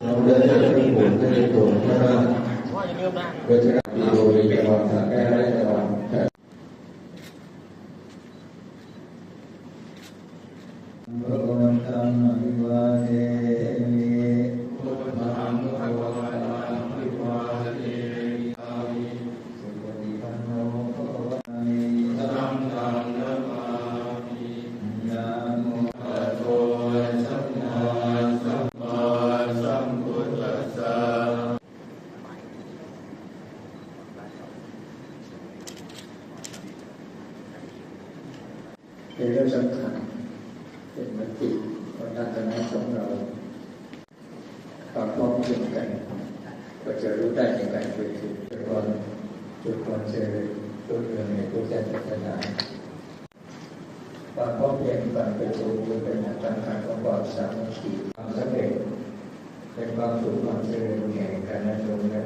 ดินจะมีบุญจะมีบุญมากว่าอย่าลืมนะโดยจะมีโดยตลอดสายแก้ได้ตลอดพระวันตังอภิวาเท เป็นเรื่องสำคัญ เป็นมติของทางคณะของเราความพร้อมเพรียงกัน ก็จะรู้ได้ในการประชุมจุดวันจุดวันเจริญรุ่งเรืองในพุทธศาสนาความพร้อมเพรียงการประชุมเป็นหลักสำคัญของความสามัคคีความสำเร็จเป็นความสุขความเจริญแห่งการนับรวมและ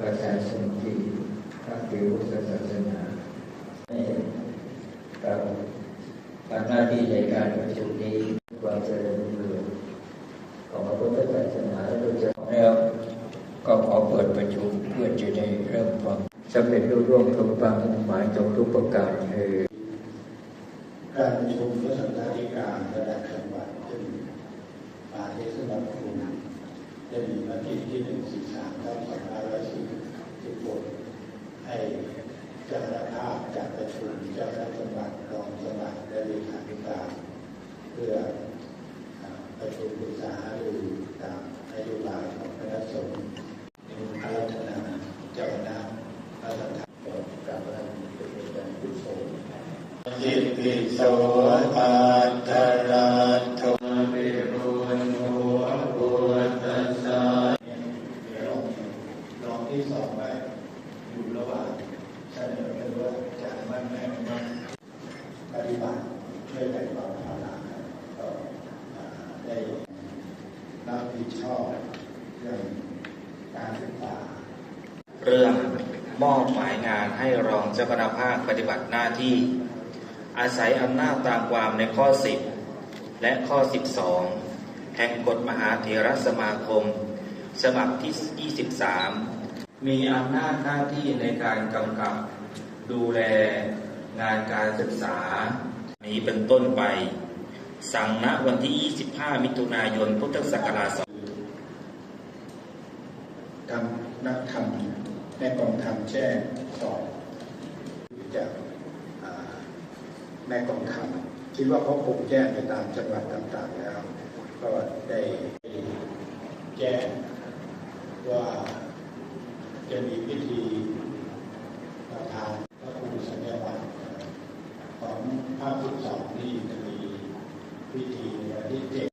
ประชาชนที่นับถือศาสนาให้เราำหน้าที่ในการประชุมนี้ความเจริญรุ่งเรืองของพระพุทธศาสนาและโดยเฉพาะแล้วก็ขอเปิดประชุมเพื่อจะได้เริ่มฟังสำเร็จรุ่ร่วงสมบังหมายจงทุกประการเออการประชุมพระสังฆาธิการระดับจังหวัดซึ่งอาเทศบาลคุณได้มีมติที่หนึ่งสี่สามทับสองพันร้อยสี่สิบหกให้ เจ้าหน้าคจัดประชุมเจ้าหน้าที่จังหวัดรองจังหวัดและเลขาธิการเพื่อประชุมปรึกษาหรือตามนโยบายของคณะสงฆ์อารัธนาเจ้าคณะพระสังฆาธิการกับพระเป็นการกุศลจิตติโสปัตตราโทปิรุณโหปุตสสะเดี๋ยวลองที่สองไปอยู่ระหว่าง นอไปว่าจะมั่นแน่นมั่นปฏิบัติช่วยแบ่งเบาภาระก็อ่าได้รับผิดชอบเรื่องการศึกษาเรื่องมอบหมายงานให้รองเจ้าคณะภาคปฏิบัติหน้าที่ อาศัยอำนาจตามความในข้อ 10 และข้อ 12 แห่งกฎมหาเถรสมาคม ฉบับที่ 23 มีอำนาจหน้าที่ในการกำกับ ดูแลงานการศึกษา นี้เป็นต้นไป สั่งณวันที่ 25 มิถุนายน พุทธศักราชทำนักธรรมในกองธรรมแจ้งสอบจากอ่าแม่กองธรรมคิดว่าเขาคงแจ้งไปตามจังหวัดต่างๆแล้ว ก็ได้แจ้งว่าจะมีพิธี ประธานพระครูสัญญาบัตรของภาคที่สองนี่จะมีพิธีในวันที่เจ็ด